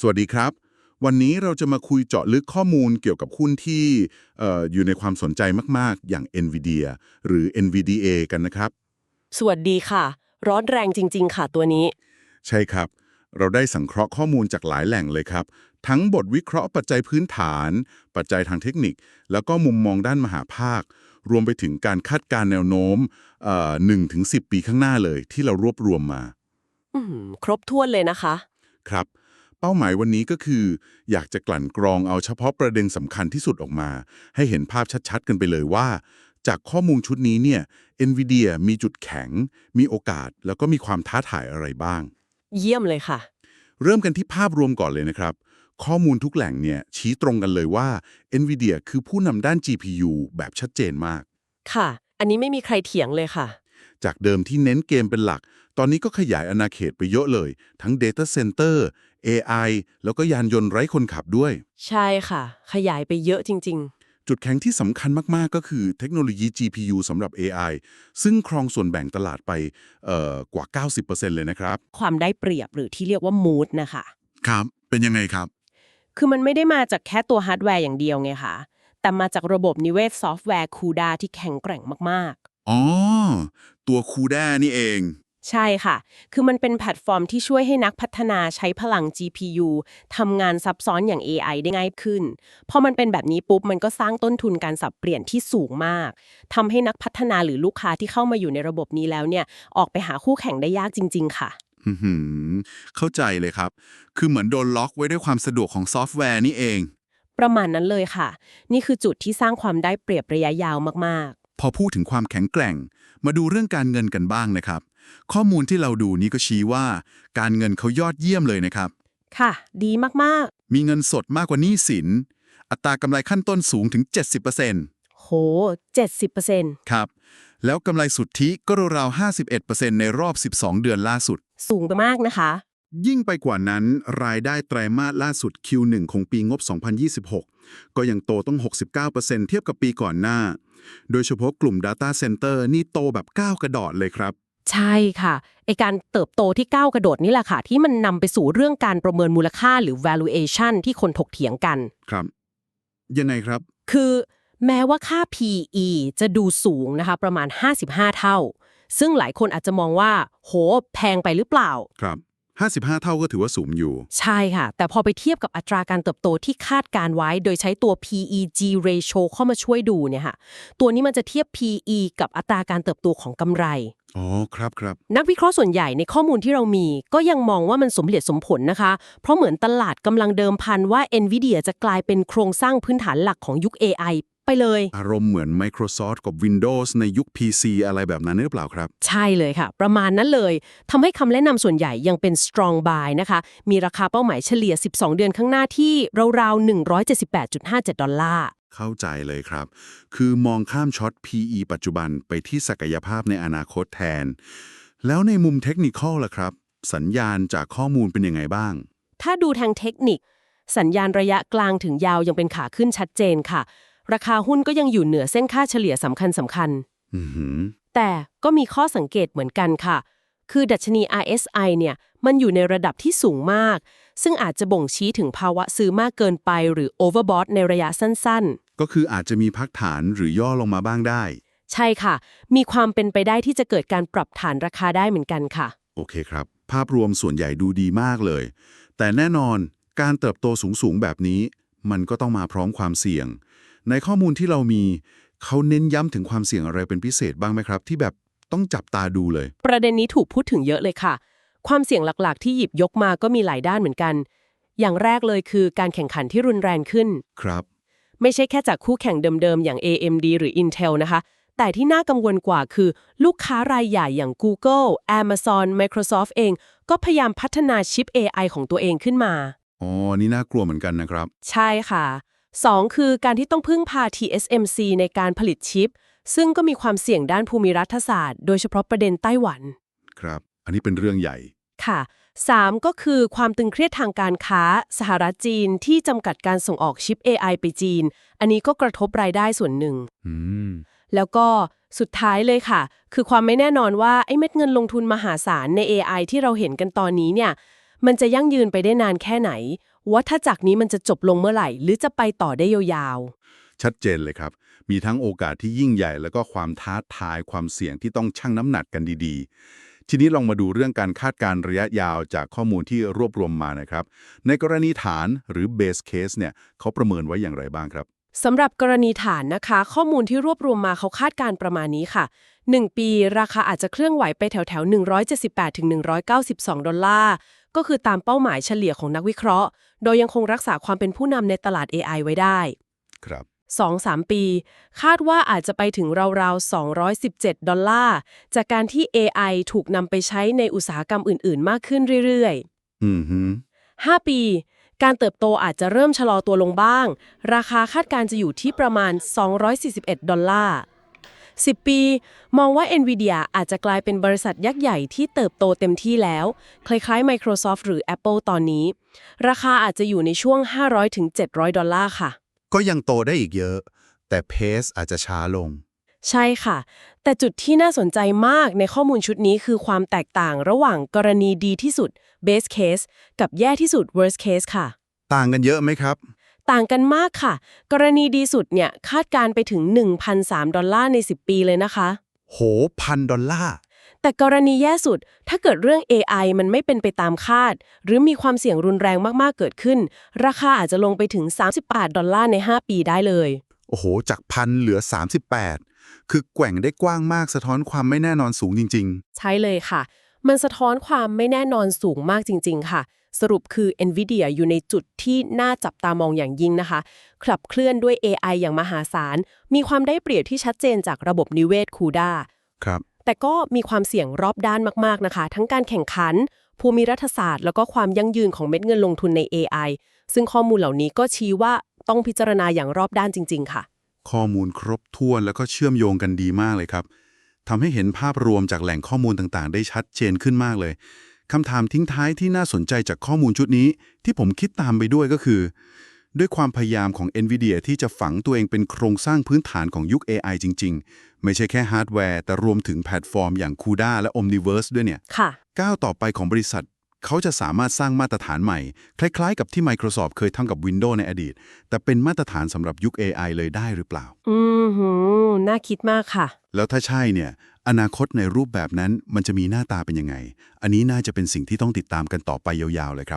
สวัสดีครับ วันนี้เราจะมาคุยเจาะลึกข้อมูลเกี่ยวกับหุ้นที่เอ่ออยู่ในความสนใจมาก ๆ อย่าง NVIDIA หรือ NVDA กันนะครับ สวัสดีค่ะ ร้อนแรงจริง ๆ ค่ะตัวนี้ ใช่ครับ เราได้สังเคราะห์ข้อมูลจากหลายแหล่งเลยครับ ทั้งบทวิเคราะห์ปัจจัยพื้นฐาน ปัจจัยทางเทคนิค แล้วก็มุมมองด้านมหาภาค รวมไปถึงการคาดการณ์แนวโน้มหนึ่งถึงสิปีข้างหน้าเลยที่เรารวบรวมมาอืมครบถ้วนเลยนะคะ ครับ เป้าหมายวันนี้ก็คือ อยากจะกลั่นกรองเอาเฉพาะประเด็นสำคัญที่สุดออกมา ให้เห็นภาพชัดๆ กันไปเลยว่า จากข้อมูลชุดนี้เนี่ย NVIDIA มีจุดแข็ง มีโอกาส แล้วก็มีความท้าทายอะไรบ้าง เยี่ยมเลยค่ะ เริ่มกันที่ภาพรวมก่อนเลยนะครับ ข้อมูลทุกแหล่งเนี่ยชี้ตรงกันเลยว่า NVIDIA คือผู้นำด้าน GPU แบบชัดเจนมาก ค่ะ อันนี้ไม่มีใครเถียงเลยค่ะ จากเดิมที่เน้นเกมเป็นหลัก ตอนนี้ก็ขยายอาณาเขตไปเยอะเลย ทั้ง Data Center AI แล้วก็ยานยนต์ไร้คนขับด้วย ใช่ค่ะ ขยายไปเยอะจริงจุดแข็งที่สำคัญมาก ๆ ก็คือเทคโนโลยี GPU สำหรับ AI ซึ่งครองส่วนแบ่งตลาดไปเอ่อกว่า 90%เลยนะครับๆความได้เปรียบหรือที่เรียกว่า mood นะคะ ครับ เป็นยังไงครับ คือมันไม่ได้มาจากแค่ตัวฮาร์ดแวร์อย่างเดียวไงคะแต่มาจากระบบนิเวศซอฟต์แวร์ CUDA ที่แข็งแกร่งมาก อ๋อ ตัวคูด้านี่เองๆใช่ค่ะ คือมันเป็นแพลตฟอร์มที่ช่วยให้นักพัฒนาใช้พลัง GPU ทำงานซับซ้อนอย่าง AI ได้ง่ายขึ้น พอมันเป็นแบบนี้ปุ๊บ มันก็สร้างต้นทุนการสับเปลี่ยนที่สูงมาก ทำให้นักพัฒนาหรือลูกค้าที่เข้ามาอยู่ในระบบนี้แล้วเนี่ย ออกไปหาคู่แข่งได้ยากจริง ๆ ค่ะอื้อหือเข้าใจเลยครับ คือเหมือนโดนล็อกไว้ด้วยความสะดวกของซอฟต์แวร์นี่เอง ประมาณนั้นเลยค่ะ นี่คือจุดที่สร้างความได้เปรียบระยะยาวมาก พอพูดถึงความแข็งแกร่ง มาดูเรื่องการเงินกันบ้างนะครับ ข้อมูลที่เราดูนี้ก็ชี้ว่า การเงินเขายอดเยี่ยมเลยนะครับๆค่ะ ดีมากมีเงินสดมากกว่าหนี้สิน อัตรากำไรขั้นต้นสูงถึง 70%ๆโห 70%ครับ แล้วกำไรสุทธิก็ราวๆ51%ในรอบ 12 เดือนล่าสุด สูงไปมากนะคะ ยิ่งไปกว่านั้นรายได้ไตรมาสล่าสุด Q1 ของปีงบ 2026 ก็ยังโตต้อง 69%เทียบกับปีก่อนหน้า โดยเฉพาะกลุ่ม Data Center นี่โตแบบก้าวกระดอดเลยครับ ใช่ค่ะไอการเติบโตที่ก้าวกระโดดนี่แหละค่ะ ที่มันนำไปสู่เรื่องการประเมินมูลค่าหรือ valuation ที่คนถกเถียงกันครับ ยังไงครับ คือแม้ว่าค่า PE จะดูสูงนะคะ ประมาณ 55 เท่า ซึ่งหลายคนอาจจะมองว่า โห แพงไปหรือเปล่า ครับ 55 เท่าก็ถือว่าสูงอยู่ ใช่ค่ะ แต่พอไปเทียบกับอัตราการเติบโตที่คาดการไว้ โดยใช้ตัว PEG ratio เข้ามาช่วยดูเนี่ยค่ะ ตัวนี้มันจะเทียบ PE กับอัตราการเติบโตของกำไร อ๋อ ครับครับ นักวิเคราะห์ส่วนใหญ่ในข้อมูลที่เรามี ก็ยังมองว่ามันสมเหตุสมผลนะคะ เพราะเหมือนตลาดกำลังเดิมพันว่า NVIDIA จะกลายเป็นโครงสร้างพื้นฐานหลักของยุค AI ไปเลย อารมณ์เหมือน Microsoft กับ Windows ในยุค PC อะไรแบบนั้นหรือเปล่าครับ ใช่เลยค่ะ ประมาณนั้นเลยทำให้คำแนะนำส่วนใหญ่ยังเป็น strong buy นะคะ มีราคาเป้าหมายเฉลี่ย 12 เดือนข้างหน้าที่ราวๆ178.57 ดอลลาร์ เข้าใจเลยครับ คือมองข้ามช็อต PE ปัจจุบันไปที่ศักยภาพในอนาคตแทน แล้วในมุมเทคนิคอลล่ะครับ สัญญาณจากข้อมูลเป็นยังไงบ้าง ถ้าดูทางเทคนิค สัญญาณระยะกลางถึงยาวยังเป็นขาขึ้นชัดเจนค่ะ ราคาหุ้นก็ยังอยู่เหนือเส้นค่าเฉลี่ยสำคัญสำคัญอือหือแต่ก็มีข้อสังเกตเหมือนกันค่ะ คือดัชนี RSI เนี่ย มันอยู่ในระดับที่สูงมาก ซึ่งอาจจะบ่งชี้ถึงภาวะซื้อมากเกินไปหรือ overbought ในระยะสั้นก็คืออาจจะมีพักฐานหรือย่อลงมาบ้างได้ๆใช่ค่ะ มีความเป็นไปได้ที่จะเกิดการปรับฐานราคาได้เหมือนกันค่ะ โอเคครับ ภาพรวมส่วนใหญ่ดูดีมากเลย แต่แน่นอนการเติบโตสูงๆแบบนี้ มันก็ต้องมาพร้อมความเสี่ยง ในข้อมูลที่เรามีเขาเน้นย้ำถึงความเสี่ยงอะไรเป็นพิเศษบ้างไหมครับ ที่แบบต้องจับตาดูเลย ประเด็นนี้ถูกพูดถึงเยอะเลยค่ะ ความเสี่ยงหลักๆ ที่หยิบยกมาก็มีหลายด้านเหมือนกัน อย่างแรกเลยคือการแข่งขันที่รุนแรงขึ้น ครับ ไม่ใช่แค่จากคู่แข่งเดิมๆ อย่าง AMD หรือ Intel นะคะ แต่ที่น่ากังวลกว่าคือ ลูกค้ารายใหญ่อย่าง Google Amazon Microsoft เอง ก็พยายามพัฒนาชิป AI ของตัวเองขึ้นมา อ๋อ นี่น่ากลัวเหมือนกันนะครับ ใช่ค่ะ 2 คือการที่ต้องพึ่งพา TSMC ในการผลิตชิป ซึ่งก็มีความเสี่ยงด้านภูมิรัฐศาสตร์ โดยเฉพาะประเด็นไต้หวัน ครับ อันนี้เป็นเรื่องใหญ่ ค่ะ 3 ก็คือความตึงเครียดทางการค้า สหรัฐจีนที่จำกัดการส่งออกชิป AI ไปจีน อันนี้ก็กระทบรายได้ส่วนหนึ่ง อืม แล้วก็สุดท้ายเลยค่ะ คือความไม่แน่นอนว่าไอ้เม็ดเงินลงทุนมหาศาลใน AI ที่เราเห็นกันตอนนี้เนี่ย มันจะยั่งยืนไปได้นานแค่ไหน ว่าถ้าจากนี้มันจะจบลงเมื่อไหร่ หรือจะไปต่อได้ยาวๆ ชัดเจนเลยครับ มีทั้งโอกาสที่ยิ่งใหญ่ แล้วก็ความท้าทายความเสี่ยงที่ต้องชั่งน้ำหนักกันดีๆ ทีนี้ลองมาดูเรื่องการคาดการณ์ระยะยาวจากข้อมูลที่รวบรวมมานะครับ ในกรณีฐานหรือเบสเคสเนี่ยเขาประเมินไว้อย่างไรบ้างครับ สำหรับกรณีฐานนะคะ ข้อมูลที่รวบรวมมาเขาคาดการณ์ประมาณนี้ค่ะ 1 ปีราคาอาจจะเคลื่อนไหวไปแถวแถวๆ178ถึง192 ดอลลาร์ ก็คือตามเป้าหมายเฉลี่ยของนักวิเคราะห์ โดยยังคงรักษาความเป็นผู้นำในตลาด AI ไว้ได้ ครับ 2-3 ปี คาดว่าอาจจะไปถึงราวๆ 217 ดอลลาร์ จากการที่ AI ถูกนำไปใช้ในอุตสาหกรรมอื่น ๆ มากขึ้นเรื่อยอืมฮึๆ5ปี การเติบโตอาจจะเริ่มชะลอตัวลงบ้าง ราคาคาดการณ์จะอยู่ที่ประมาณ 241 ดอลลาร์ 10 ปี มองว่า NVIDIA อาจจะกลายเป็นบริษัทยักษ์ใหญ่ที่เติบโตเต็มที่แล้ว คล้ายๆ Microsoft หรือ Apple ตอนนี้ ราคาอาจจะอยู่ในช่วง 500-700 ดอลลาร์ค่ะ ก็ยังโตได้อีกเยอะ แต่เพสอาจจะช้าลง ใช่ค่ะ แต่จุดที่น่าสนใจมากในข้อมูลชุดนี้คือความแตกต่างระหว่างกรณีดีที่สุด base case กับแย่ที่สุด worst case ค่ะ ต่างกันเยอะไหมครับ ต่างกันมากค่ะ กรณีดีสุดเนี่ยคาดการณ์ไปถึง 1,003 ดอลลาร์ใน 10 ปีเลยนะคะ โหพันดอลลาร์ แต่กรณีแย่สุด ถ้าเกิดเรื่อง AI มันไม่เป็นไปตามคาด หรือมีความเสี่ยงรุนแรงมากๆเกิดขึ้น ราคาอาจจะลงไปถึง 38 ดอลลาร์ใน 5 ปีได้เลย โอ้โห จากพันเหลือ 38 คือแกว่งได้กว้างมากสะท้อนความไม่แน่นอนสูงจริง ใช่เลยค่ะ มันสะท้อนความไม่แน่นอนสูงมากจริง ๆ ค่ะ สรุปคือ NVIDIA อยู่ในจุดที่น่าจับตามองอย่างยิ่งนะคะ ขับเคลื่อนด้วย AI อย่างมหาศาล มีความได้เปรียบที่ชัดเจนจากระบบนิเวศ CUDA ๆครับ แต่ก็มีความเสี่ยงรอบด้านมาก ๆ นะคะ ทั้งการแข่งขัน ภูมิรัฐศาสตร์ แล้วก็ความยั่งยืนของเม็ดเงินลงทุนใน AI ซึ่งข้อมูลเหล่านี้ก็ชี้ว่าต้องพิจารณาอย่างรอบด้านจริง ๆ ค่ะ ข้อมูลครบถ้วนแล้วก็เชื่อมโยงกันดีมากเลยครับทำให้เห็นภาพรวมจากแหล่งข้อมูลต่างๆ ได้ชัดเจนขึ้นมากเลยคำถามทิ้งท้ายที่น่าสนใจจากข้อมูลชุดนี้ ที่ผมคิดตามไปด้วยก็คือ ด้วยความพยายามของ NVIDIA ที่จะฝังตัวเองเป็นโครงสร้างพื้นฐานของยุค AI จริง ๆ ไม่ใช่แค่ฮาร์ดแวร์ แต่รวมถึงแพลตฟอร์มอย่าง CUDA และ Omniverse ด้วยเนี่ยค่ะก้าวต่อไปของบริษัท เขาจะสามารถสร้างมาตรฐานใหม่ คล้ายๆ กับที่ Microsoft เคยทำกับ Windows ในอดีต แต่เป็นมาตรฐานสำหรับยุค AI เลยได้หรือเปล่า อือหือน่าคิดมากค่ะ แล้วถ้าใช่เนี่ย อนาคตในรูปแบบนั้นมันจะมีหน้าตาเป็นยังไง อันนี้น่าจะเป็นสิ่งที่ต้องติดตามกันต่อไปยาวๆเลยครับ